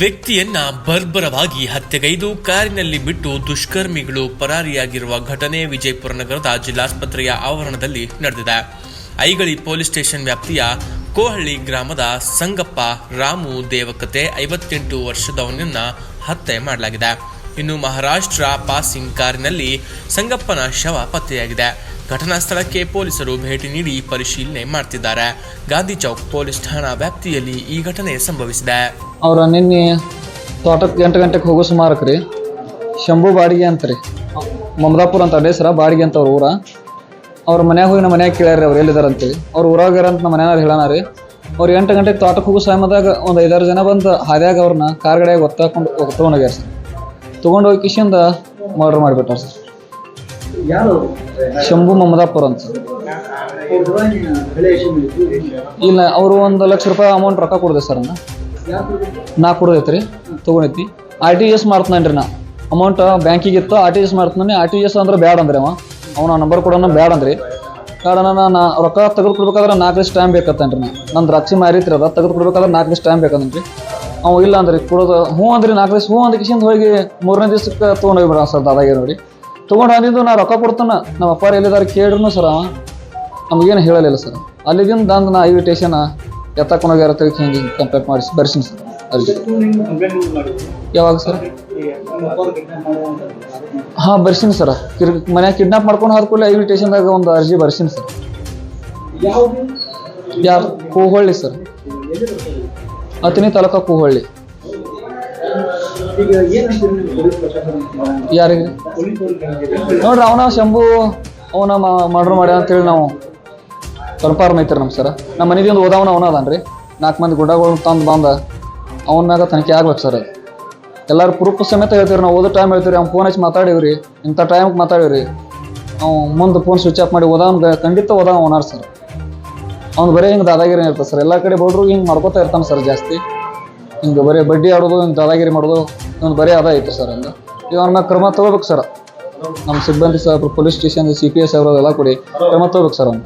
ವ್ಯಕ್ತಿಯನ್ನ ಬರ್ಬರವಾಗಿ ಹತ್ಯೆಗೈದು ಕಾರಿನಲ್ಲಿ ಬಿಟ್ಟು ದುಷ್ಕರ್ಮಿಗಳು ಪರಾರಿಯಾಗಿರುವ ಘಟನೆ ವಿಜಯಪುರ ನಗರದ ಜಿಲ್ಲಾಸ್ಪತ್ರೆಯ ಆವರಣದಲ್ಲಿ ನಡೆದಿದೆ. ಐಗಳಿ ಪೊಲೀಸ್ ಸ್ಟೇಷನ್ ವ್ಯಾಪ್ತಿಯ ಕೋಹಳ್ಳಿ ಗ್ರಾಮದ ಸಂಗಪ್ಪ ರಾಮು ದೇವಕತೆ ಐವತ್ತೆಂಟು ವರ್ಷದವನನ್ನ ಹತ್ಯೆ ಮಾಡಲಾಗಿದೆ. ಇನ್ನು ಮಹಾರಾಷ್ಟ್ರ ಪಾಸಿಂಗ್ ಕಾರಿನಲ್ಲಿ ಸಂಗಪ್ಪನ ಶವ ಪತ್ತೆಯಾಗಿದೆ. ಘಟನಾ ಸ್ಥಳಕ್ಕೆ ಪೊಲೀಸರು ಭೇಟಿ ನೀಡಿ ಪರಿಶೀಲನೆ ಮಾಡ್ತಿದ್ದಾರೆ. ಗಾಂಧಿ ಚೌಕ್ ಪೊಲೀಸ್ ಠಾಣಾ ವ್ಯಾಪ್ತಿಯಲ್ಲಿ ಈ ಘಟನೆ ಸಂಭವಿಸಿದೆ. ಅವ್ರ ನಿನ್ನೆ ತೋಟಕ್ಕೆ ಎಂಟು ಗಂಟೆಗೆ ಹೋಗೋ ಸುಮಾರಕ್ಕೆ ರೀ. ಶಂಭು ಬಾಡಿಗೆ ಅಂತ ರೀ. ಮಮದಾಪುರ ಅಂತ ಅಡೇಸರ ಸರ ಬಾಡಿಗೆ ಅಂತ ಅವ್ರ ಊರ. ಅವ್ರ ಮನ್ಯಾಗ ಹೋಗಿ ನಮ್ಮ ಮನ್ಯಾಗ ಕೇಳ್ಯಾರ ಅವ್ರು ಎಲ್ಲಿದಾರ ಅಂತೇಳಿ ಅವ್ರು ಊರಾಗ್ಯಾರ ಅಂತ ನಮ್ಮ ಮನ್ಯಾಗ ಹೇಳೋಣ ರೀ. ಅವ್ರು ಎಂಟು ಗಂಟೆಗೆ ತೋಟಕ್ಕೆ ಹೋಗೋ ಸಮಯದಾಗ ಒಂದು ಐದಾರು ಜನ ಬಂದು ಹಾದ್ಯಾಗ ಅವ್ರನ್ನ ಕಾರ್ ಗಡಿಯಾಗ ಒತ್ತಾಕೊಂಡು ತೊಗೊಂಡೋಗ್ಯಾರ ಸರ್. ತೊಗೊಂಡೋಗಿ ಕಿಶಿಂದ ಮರ್ಡರ್ ಮಾಡಿಬಿಟ್ಟಾರ ಸರ್. ಶಂಭು ಮಮದಾಪುರ ಅಂತ. ಇಲ್ಲ ಅವರು ಒಂದು ಲಕ್ಷ ರೂಪಾಯಿ ಅಮೌಂಟ್ ರೊಕ್ಕ ಕೊಡ್ದೆ ಸರ್ ನಾ ನಾ ಕೊಡೋದೈತೆ ರೀ ತೊಗೊಂಡೈತಿ ಆರ್ ಟಿ ಎಸ್ ಮಾಡ್ತಾನೆ ರೀ ನಾ. ಅಮೌಂಟ್ ಬ್ಯಾಂಕಿಗೆ ಇತ್ತು ಆರ್ ಟಿ ಎಸ್ ಮಾಡ್ತಾನೆ ಆರ್ ಟಿ ಎಸ್ ಅಂದ್ರೆ ಬ್ಯಾಡ ಅಂದ್ರೆ ಅವ. ಅವನ ನಂಬರ್ ಕೊಡೋಣ ಬ್ಯಾಡ ಅಂದ್ರಿ. ಕಾರಣ ನಾ ರೊಕ್ಕ ತೆಗೆದು ಕೊಡ್ಬೇಕಾದ್ರೆ ನಾಲ್ಕು ದಿವಸ ಟೈಮ್ ಬೇಕತ್ತೇನ್ರಿ ನಾ. ನಂದು ರಕ್ಷಿ ಮಾರಿತ್ರಿ ಅದ ತೆಗೆದು ಕೊಡ್ಬೇಕಾದ್ರೆ ನಾಲ್ಕು ದಿವಸ ಟೈಮ್ ಬೇಕಂದ್ರಿ ಅವ ಇಲ್ಲ ಅಂದ್ರಿ ಕೊಡೋದು ಹ್ಞೂ ಅಂದ್ರಿ ನಾಲ್ಕು ದಿವಸ ಹ್ಞೂ ಅಂದ ಕಿಶಿಂದ ಹೋಗಿ ಮೂರನೇ ದಿವ್ಸಕ್ಕೆ ತೊಗೊಂಡೋಗಿ ಹೋಗ್ಬಿಡ ಸರ್ ದಾದಾಗಿರಿ ನೋಡಿ. ತೊಗೊಂಡು ಅಂದಿದ್ದು ನಾ ರೊಕ್ಕ ಕೊಡ್ತಾನ. ನಮ್ಮ ಅಪ್ಪಾರ ಎಲ್ಲಿದಾರ ಕೇಳಿದ್ರು ಸರ್. ನಮಗೇನು ಹೇಳಲಿಲ್ಲ ಸರ್. ಅಲ್ಲಿಗಿಂದ ದಂದು ನಾ ಇವಿಟೇಷನ್ ಎತ್ತಕೊಂಡೋಗ್ಯಾರ ತೆಗಿ ಹಿಂಗೆ ಕಂಪ್ಲೇಂಟ್ ಮಾಡಿಸಿ, ಬರ್ಸಿನಿ ಸರ್. ಅರ್ಜಿ. ಯಾವಾಗ ಸರ್? ಹಾಂ, ಬರ್ಸಿನಿ ಸರ್. ಕಿರ್, ಮನ್ಯಾಗ ಕಿಡ್ನಾಪ್ ಮಾಡ್ಕೊಂಡು ಹೋದ ಕೂಡಲೇ ಇನ್ವಿಟೇಷನ್ದಾಗ ಒಂದು ಅರ್ಜಿ ಬರ್ಸಿನಿ ಸರ್. ಯಾರು? ಕೂಹೊಳ್ಳಿ ಸರ್. ಅತಿನಿ ತಾಲೂಕ ಕೂಹೊಳ್ಳಿ ಯಾರಿಗೆ? ನೋಡ್ರಿ ಅವನ ಶಂಭು ಅವನ ಮರ್ಡರ್ ಮಾಡ್ಯ ಅಂತೇಳಿ ನಾವು ಕನ್ಫರ್ಮ್ ಐತ್ರಿ ನಮ್ಮ ಸರ. ನಮ್ಮ ಮನೆಗೆ ಒಂದು ಓದವನ ಅವನ ಅದಾನ್ರಿ. ನಾಲ್ಕು ಮಂದಿ ಗುಡ್ಡಗಳು ತಂದು ಬಂದ ಅವನ ಮ್ಯಾಗ ತನಿಖೆ ಆಗ್ಬೇಕು ಸರ್. ಎಲ್ಲರೂ ಪ್ರೂಫ್ ಸಮೇತ ಹೇಳ್ತೀವಿ ನಾವು ಓದೋ ಟೈಮ್ ಹೇಳ್ತೀವಿ ಅವ್ನು ಫೋನ್ ಹಚ್ಚಿ ಮಾತಾಡೀವ್ರಿ ಇಂಥ ಟೈಮ್ಗೆ ಮಾತಾಡೀವ್ರಿ. ಅವ್ನು ಮುಂದೆ ಫೋನ್ ಸ್ವಿಚ್ ಆಫ್ ಮಾಡಿ ಓದಾವನ್ ಖಂಡಿತ ಓದವ ಅವನಾರ ಸರ್. ಅವ್ನು ಬರೀ ಹಿಂಗೆ ದಾದಾಗಿರಿ ಇರ್ತಾರೆ ಸರ್. ಎಲ್ಲ ಕಡೆ ಬಡ್ರು ಹಿಂಗೆ ಮಾಡ್ಕೋತಾ ಇರ್ತಾನೆ ಸರ್ ಜಾಸ್ತಿ. ಹಿಂಗೆ ಬರೀ ಬಡ್ಡಿ ಆಡೋದು ನಿಮ್ಮ ದಾದಾಗಿರಿ ಮಾಡೋದು, ಇವ್ನು ಬರೀ ಅದ ಐತೆ ಸರ್ ಅಂದ. ಅವ್ನ ಮ್ಯಾಗ ಕ್ರಮ ತಗೋಬೇಕು ಸರ್. ನಮ್ಮ ಸಿಬ್ಬಂದಿ ಸಾಹೇಬ್ರು police station C P S ಅವರೆಲ್ಲ ಕೊಡಿ. ಕ್ರಮ ತಗೋಬೇಕು ಸರ್ ಅವ್ನು.